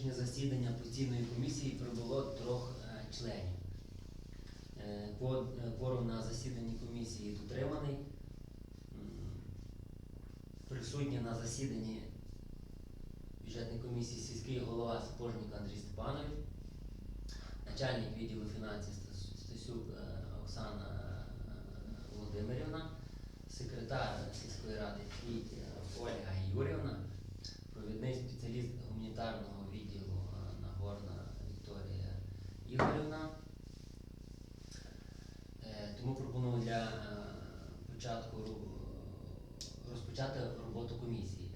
сьогоднішнє засідання постійної комісії прибуло трьох е, членів. Е, е, Кворум на засіданні комісії дотриманий. Присутні на засіданні бюджетної комісії сільський голова Сапожник Андрій Степанович, начальник відділу фінансів Стас- Стасюк е, Оксана е, Володимирівна, секретар сільської ради Фіть е, Ольга Юрівна, провідний спеціаліст гуманітарного відділу е, Нагорна Вікторія Ігорівна. Е, Тому пропоную для е, початку ру- розпочати роботу комісії.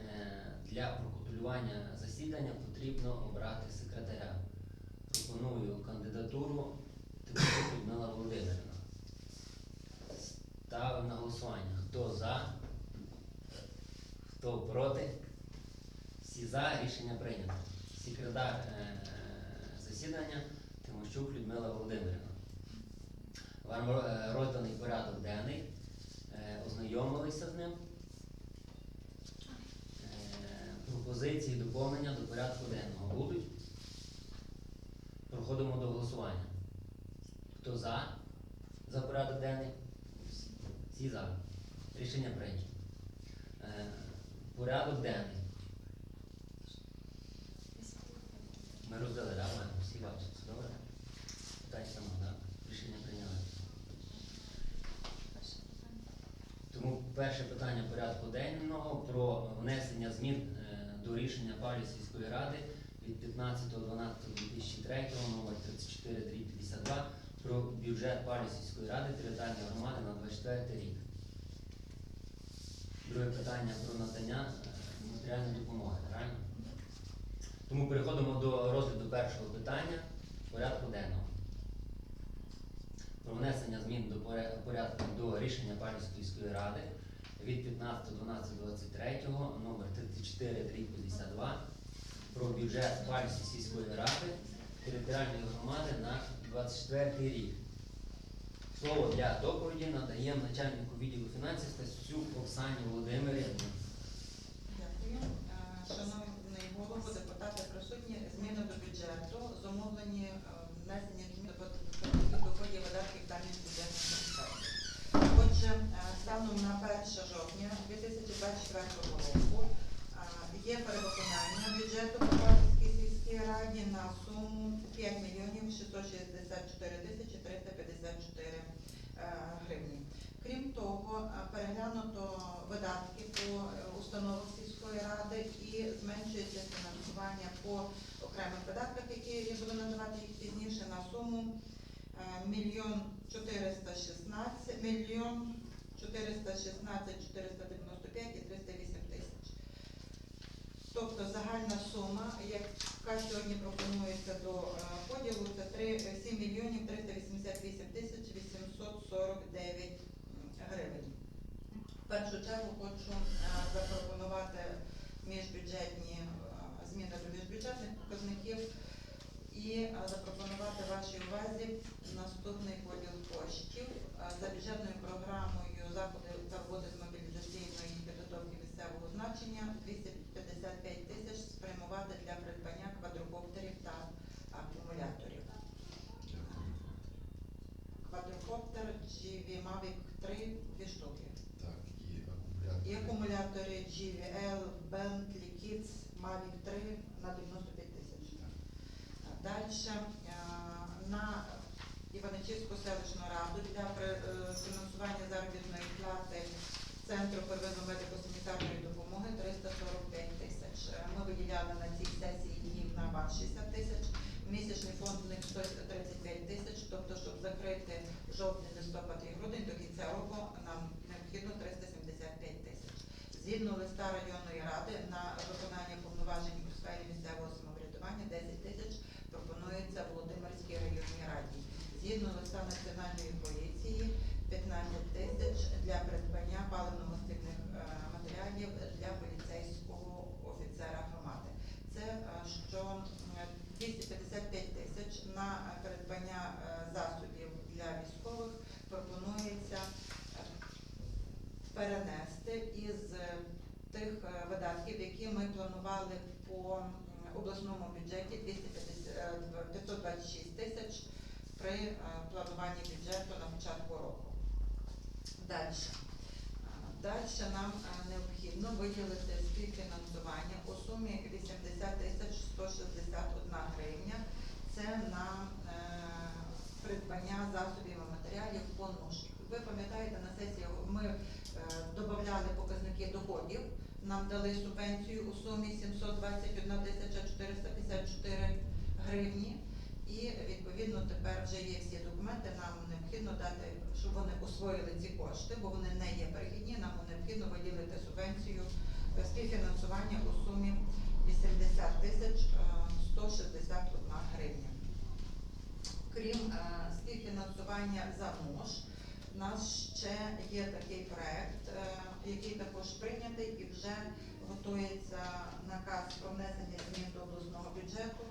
Е, Для проконтролювання засідання потрібно обрати секретаря. Пропоную кандидатуру Тимошук Людмила Володимирівна. Ставимо на голосування. Хто за? Хто проти? Всі за. Рішення прийнято. Секретар е, засідання Тимощук Людмила Володимирівна. Вам е, розданий порядок денний. Е, Ознайомилися з ним. Е, Пропозиції доповнення до порядку денного будуть. Проходимо до голосування. Хто за? За порядок денний? Всі за. Рішення прийнято. Е, Порядок денний. Ми роздали, да. Всі бачать. Все добре? Питань нема, да? Рішення прийняли. Тому перше питання порядку денного про внесення змін е, до рішення Павлі сільської ради від 15.12.2003 номер 34 про бюджет Павлі сільської ради територіальної громади на 24 рік. Друге питання про надання е, матеріальної допомоги, правильно? Тому переходимо до розгляду першого питання порядку денного. Про внесення змін до порядку до рішення Павлівської сільської ради від 15.12.23 номер 34 52 про бюджет Павлівської сільської ради територіальної громади на 24 рік. Слово для доповіді надаємо начальнику відділу фінансів Стасюк Оксані Володимирівні. Дякую. Е, Голово, депутати присутні, зміни до бюджету, зумовлені е, внесення змін до до доходів видатків даних бюджетних комітетів. Отже, е, станом на 1 жовтня 2024 року е, є перевиконання бюджету по Павлівській сільській раді на суму 5 мільйонів 664 тисячі 354 е, гривні. Крім того, переглянуто видатки по установах сільської ради і зменшується фінансування по видатках, які я буду надавати їх пізніше на суму е, мільйон 416, мільйон 416, 495 і 308 тисяч. Тобто загальна сума, яка сьогодні пропонується до е, поділу, це 3, 7 мільйонів 388 тисяч 849 гривень. В першу чергу хочу е, запропонувати міжбюджетні е, зміни до міжбюджетних показників і е, запропонувати вашій увазі наступний поділ коштів Е, за бюджетною програмою заходи та роботи з мобілізаційної підготовки місцевого значення 255 тисяч спрямувати для придбання квадрокоптерів та акумуляторів. Квадрокоптер GV Mavic 3 дві штуки. Так, і акумулятор. І акумулятори GVL, Bentley Kids Mavic 3 на 95 тисяч. Далі на Іваничівську селищну раду для е, фінансування заробітної плати Центру первинної медико-санітарної допомоги 345 тисяч. Е, Ми виділяли на цій сесії їм на вас 60 тисяч. Місячний фонд в них 135 тисяч, тобто, щоб закрити жовтень, листопад і грудень до кінця року нам необхідно 375 тисяч. Згідно листа районної ради на виконання повноважень у сфері місцевого самоврядування 10 тисяч пропонується Володимирській районній раді. Згідно листа національної поліції 15 тисяч для придбання паливно-мастильних е, матеріалів для поліцейського офіцера громади. Це е, що е, 255 тисяч на е, придбання е, засобів для військових пропонує перенести із е, тих е, видатків, які ми планували по обласному бюджеті 250, е, 526 тисяч при е, плануванні бюджету на початку року. Далі. Далі нам е, необхідно виділити співфінансування у сумі 80 тисяч 161 гривня. Це на е, придбання засобів і матеріалів по. Ви пам'ятаєте, на сесії ми е, додавали показники доходів. Нам дали субвенцію у сумі 721 тисяча 454 гривні. І відповідно тепер вже є всі документи. Нам необхідно дати, щоб вони освоїли ці кошти, бо вони не є перехідні. Нам необхідно виділити субвенцію е, співфінансування у сумі 80 тисяч е, 161 гривня. Крім е, співфінансування за МОЖ, у нас ще є такий проект, е, який також прийнятий і вже готується наказ про внесення змін до обласного бюджету, е,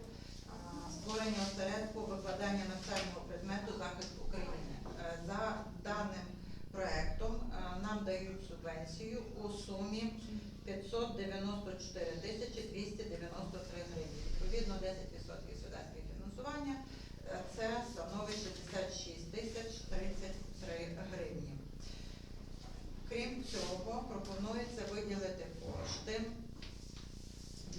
створення осередку викладання навчального предмету захист України. Е, За даним проектом е, нам дають субвенцію у сумі 594 тисячі 293 гривні. Відповідно, 10% сюди співфінансування. Е, Це становить 66 тисяч 33 гривні. Крім цього, пропонується виділити кошти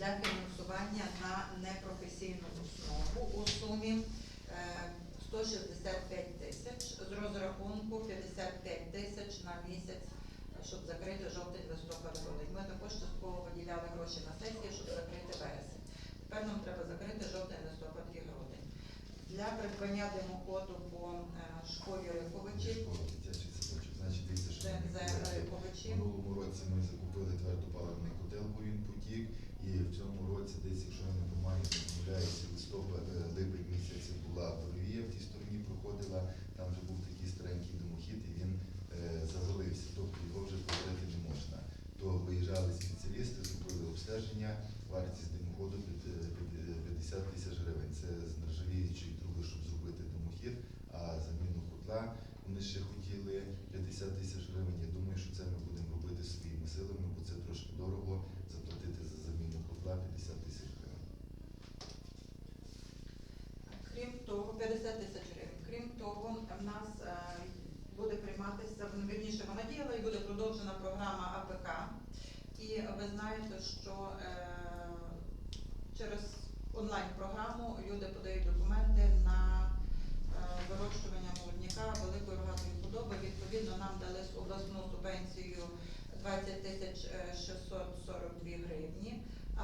для фінансування на непрофесійну основу у сумі е, 165 тисяч з розрахунку 55 тисяч на місяць, е, щоб закрити жовтень, листопад, грудень. Ми також частково виділяли гроші на сесії, щоб закрити вересень. Тепер нам треба закрити жовтень, листопад і грудень. Для придбання димоходу по е, школі ми за минулому році ми закупили твердопаливний котел, бо він потік. І в цьому році, десь, якщо я не помиляюся, листопад, е, липень місяці була Боровія в тій стороні проходила, там вже був такий старенький домохід і він е, завалився, тобто його вже повторити не можна. То виїжджали спеціалісти, зробили обстеження, вартість димоходу під, е, під, 50 тисяч гривень. Це з нержавіючої труби, щоб зробити домохід, а заміну котла вони ще хотіли 50 тисяч гривень. Я думаю, що це ми будемо робити своїми силами, бо це трошки дорого заплатити за дати 10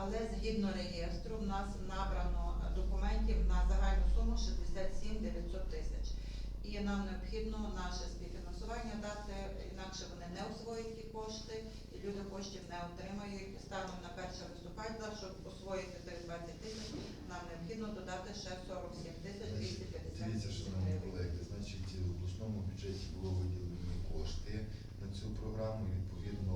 Але згідно реєстру в нас набрано документів на загальну суму 67 900 тисяч. І нам необхідно наше співфінансування дати, інакше вони не освоять ті кошти, і люди коштів не отримають. Станом на 1 листопада, щоб освоїти тих 20 тисяч, нам необхідно додати ще 47 тисяч 250 Дивіться, шановні колеги, значить, в обласному бюджеті було виділені кошти на цю програму. Відповідно,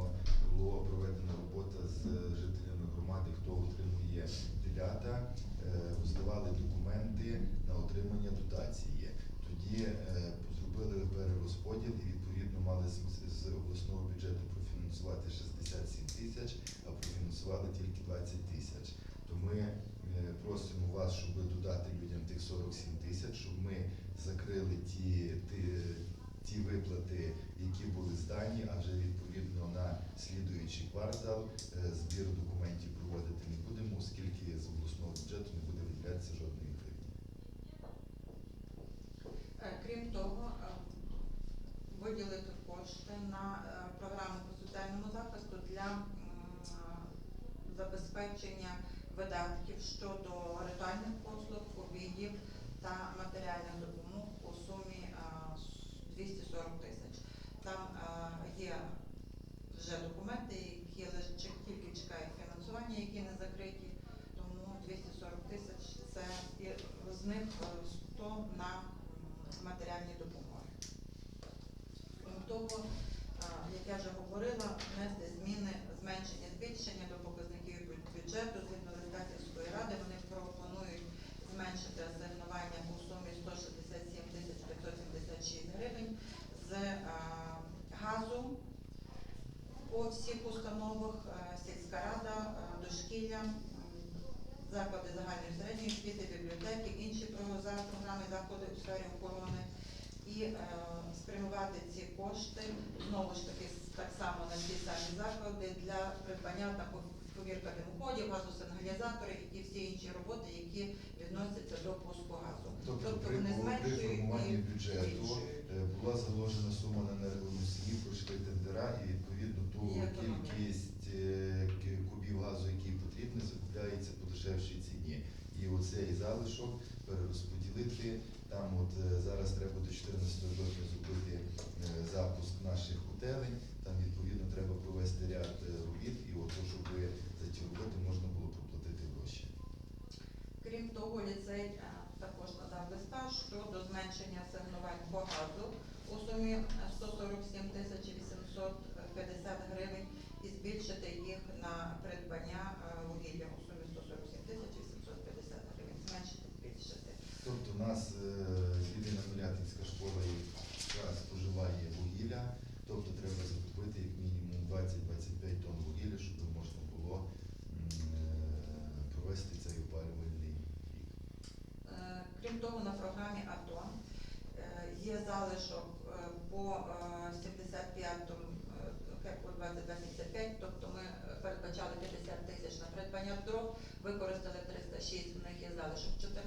була проведена робота з жителями громади, хто отримує телята, е, роздавали документи на отримання дотації. Тоді е, зробили перерозподіл і відповідно мали з, обласного бюджету профінансувати 67 тисяч, а профінансували тільки 20 тисяч. То ми е, просимо вас, щоб додати людям тих 47 тисяч, щоб ми закрили ті, ті, ті виплати, які були здані, а вже відповідно на слідуючий квартал е, збір документів проводити не будемо, оскільки з обласного бюджету не буде виділятися жодної гривні. Е, Крім того, е, виділити кошти на програму по соціальному захисту для забезпечення видатків щодо ритуальних послуг, обідів та матеріальних допомог у сумі е, 240 тисяч. Е, є вже документи, які лише тільки чекають фінансування, які не закриті. Тому 240 тисяч це з них е, 100 на матеріальні допомоги. Крім того, е, як я вже говорила, внести зміни, зменшення збільшення до показників бюджету згідно листа сільської ради. Вони пропонують зменшити асигнування у сумі 167 576 гривень з е, По всіх установах е, сільська рада, е, дошкілля, заклади загальної середньої освіти, бібліотеки, інші програми заходи у сфері охорони і е, спрямувати ці кошти знову ж таки так само на ті самі заклади для придбання та пов- повірка димоходів, газосигналізатори і ті всі інші роботи, які відносяться до пуску газу. Тобто Тобто при, вони при зменшують формуванні і бюджету збільшують. була заложена сума на енергоносії, пройшли тендера і відповідно ту кількість е, кубів газу, який потрібний, закупляється по дешевшій ціні. І оцей залишок перерозподілити. Там от е, зараз треба до 14 жовтня зробити е, запуск наших котелень. Там відповідно треба провести ряд робіт, і от то, щоб за ті роботи можна було проплатити гроші. Крім того, ліцей також надав листа щодо зменшення асигнувань по газу у сумі е, 147 тисяч 850 гривень і їх на придбання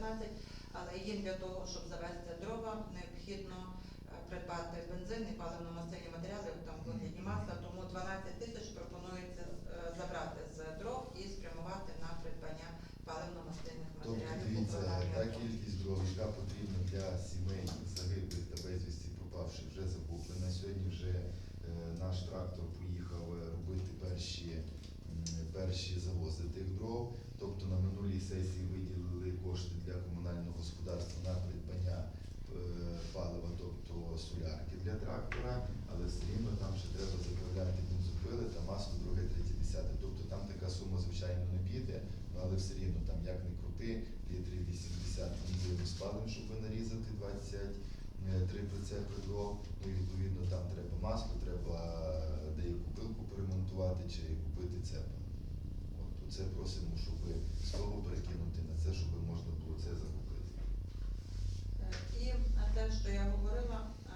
15, але їм для того, щоб завести дрова, необхідно е, придбати бензин і паливно-мастильні матеріали там вигляді масла. Тому 12 тисяч пропонується е, забрати з дров і спрямувати на придбання паливно-мастильних тобто, матеріалів. Дивіться, та кількість дров, яка потрібна для сімей загиблих та безвісті пропавших, вже закуплена. Сьогодні вже е, наш трактор поїхав робити перші перші завози тих дров. Тобто на минулій сесії виділили кошти для комунального господарства на придбання е, палива, тобто солярки для трактора, але все рівно там ще треба заправляти бензопили та масло друге, третє, десяте. Тобто там така сума, звичайно, не піде, ну, але все рівно там як не крути, літрів 80 ми спалимо, щоб нарізати 23 прицепи дров. Ну і відповідно там треба масло, треба деяку пилку перемонтувати чи купити цепи. Це просимо, щоб того перекинути на це, щоб можна було це закупити. Е, І е, те, що я говорила, е,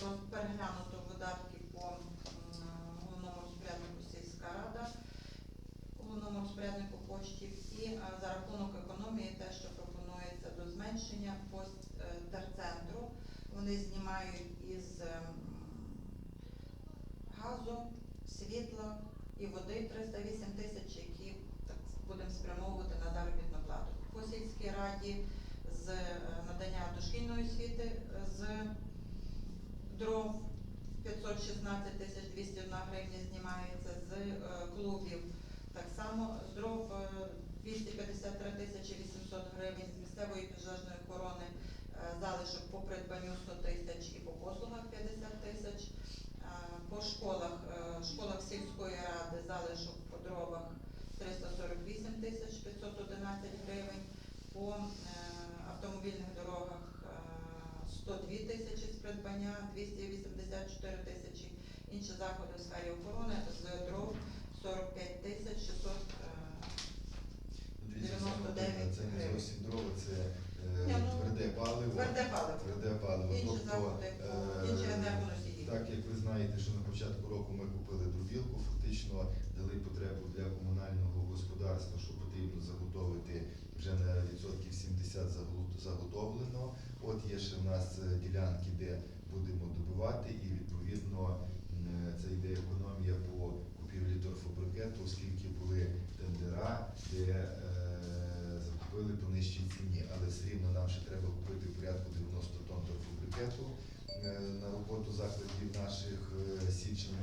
про переглянуто видатки по головному розпоряднику сільська рада, головному розпоряднику коштів і за рахунок економії те, що пропонується до зменшення по е, терцентру, вони знімають із ем, газу, світла і води 308 тисяч, які так будемо спрямовувати на заробітну плату. По сільській раді з е, надання дошкільної освіти е, з дров 516 тисяч 201 гривня знімається, з е, клубів так само з дров 200 70 заготовлено. От є ще в нас е, ділянки, де будемо добивати, і відповідно це йде економія по купівлі торфобрикету, оскільки були тендера, де е, закупили по нижчій ціні, але все рівно нам ще треба купити порядку 90 тонн торфобрикету е, на роботу закладів наших е, січень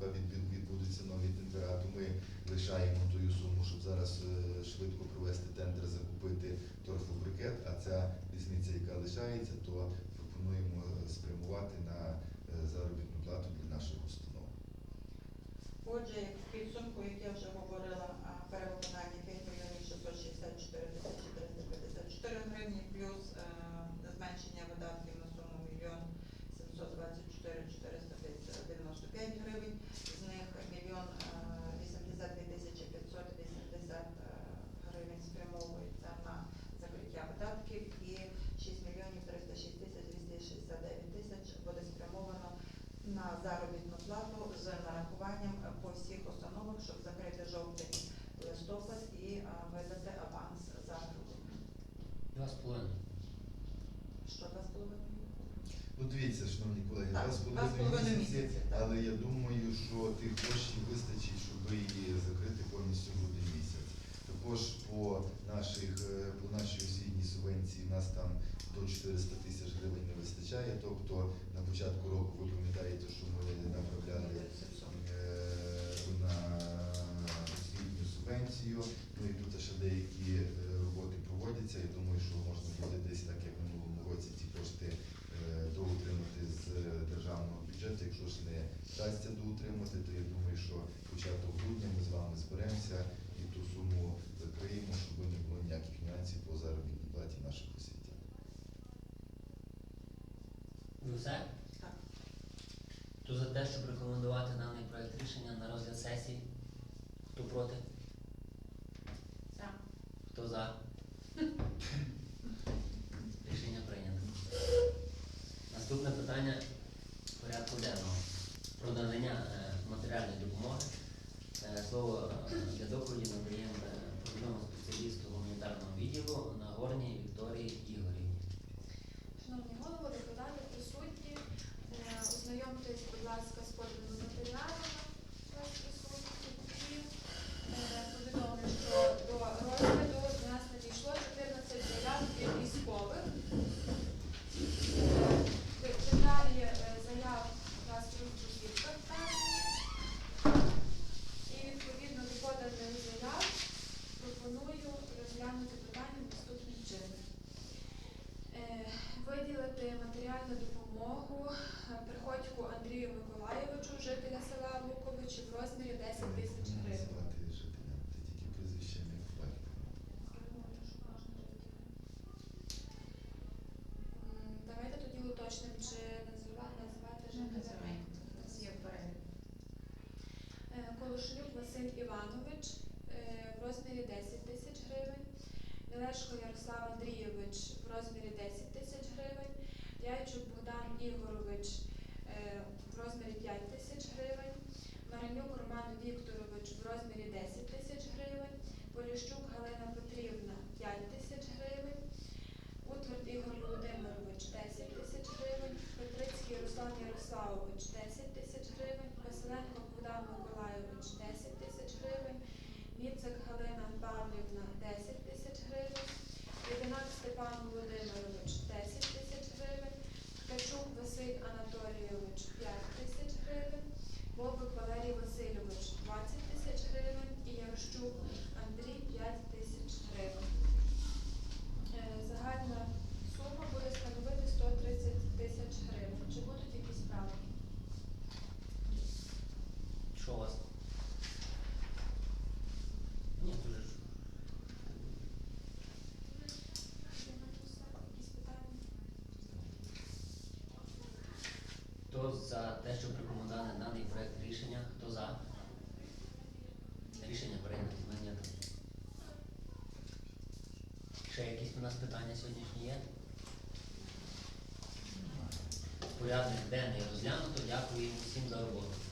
поки від- відбудуться нові тендера, то ми лишаємо тую суму, щоб зараз е, швидко провести тендер, закупити торфобрикет, а ця різниця, яка лишається, то пропонуємо е, спрямувати на е, заробітну плату для наших установ. Отже, в підсумку, як я вже говорила, а, перевиконання 5 мільйонів 664 тисячі 354 гривні, плюс е, зменшення видатків на суму мільйон 724 495 гривень. заробітну плату з нарахуванням по всіх установах, щоб закрити жовтий листопад і а, видати аванс за грудень. Два з половиною. Що два з половиною? Ну дивіться, шановні колеги, Так, два з половиною місяці, але я думаю, що тих коштів вистачить, щоб її закрити повністю грудень місяць. Також по наших е, по нашій освітній субвенції нас там до 400 тисяч гривень не вистачає. Тобто на початку року ви пам'ятаєте, що ми направляли е, на освітню субвенцію. Ну і тут ще деякі е, роботи проводяться. Я думаю, що можна буде десь так, як в минулому році, ці кошти е, доутримати з е, державного бюджету. Якщо ж не вдасться доутримати, то я думаю, що початок грудня ми з вами зберемося і ту суму закриємо, щоб не було ніяких нюансів по заробітній платі наших освітян. Ви все? Так. Хто за те, щоб рекомендувати даний проект рішення на розгляд сесії? Хто проти? Так. Хто за? Рішення прийнято. Наступне питання порядку денного. Про надання е, матеріальної допомоги. Е, Слово е, для доповіді надаємо е, провідному спеціалісту гуманітарного відділу Нагорній Вікторії Ігорівні. Шановні голови, депутати присутні. Е, Ознайомтесь, будь ласка, з поданими матеріалами. Ось присутні. І е, повідомлю, що до розгляду до нас надійшло 14 заяв від військових. Е, Деталі е, заяв у нас розподілка І відповідно до поданих заяв пропоную розглянути питання наступним чином. Е, виділити матеріальну допомогу е, Приходьку Андрію Миколаєвичу, жителя села Луковичі, в розмірі 10 тисяч гривень. називати жителям, це тільки прізвище не факт. М, Давайте тоді уточнимо, чи назива- називати жителя. Є перелік. Е, Колошенюк Василь Іванович е, в розмірі 10 тисяч гривень. Мілешко Ярослав Андрійович в розмірі 10 тисяч гривень. Яйчук Богдан Ігорович е, в розмірі 5 тисяч гривень. Маранюк Роман Вікторович в розмірі 10 тисяч гривень. Поліщук Галина Петрівна 5 тисяч гривень. Утвард Ігор Володимирович 10 тисяч гривень. Петрицький Руслан Ярославович 10 тисяч гривень. Василенко Богдан Миколайович 10 тисяч гривень. Міцик Галина Павлівна 10 тисяч гривень. Єдинак Степан Володимирович 10 тисяч гривень. Ткачук Василь Анатолійович 5 тисяч гривень. Бобик Валерій Васильович 20 тисяч гривень. І Ярощук Андрій 5 тисяч гривень. Е, Загальна сума буде становити 130 тисяч гривень. Чи будуть якісь правки? Що у вас? Ні, дуже ж. Є на це все? Якісь питання? Хто за те, щоб рекомендувати даний проєкт рішення? Хто за? Рішення прийнято. Ще якісь у нас питання сьогоднішні є? Порядок денний розглянуто. Дякую всім за роботу.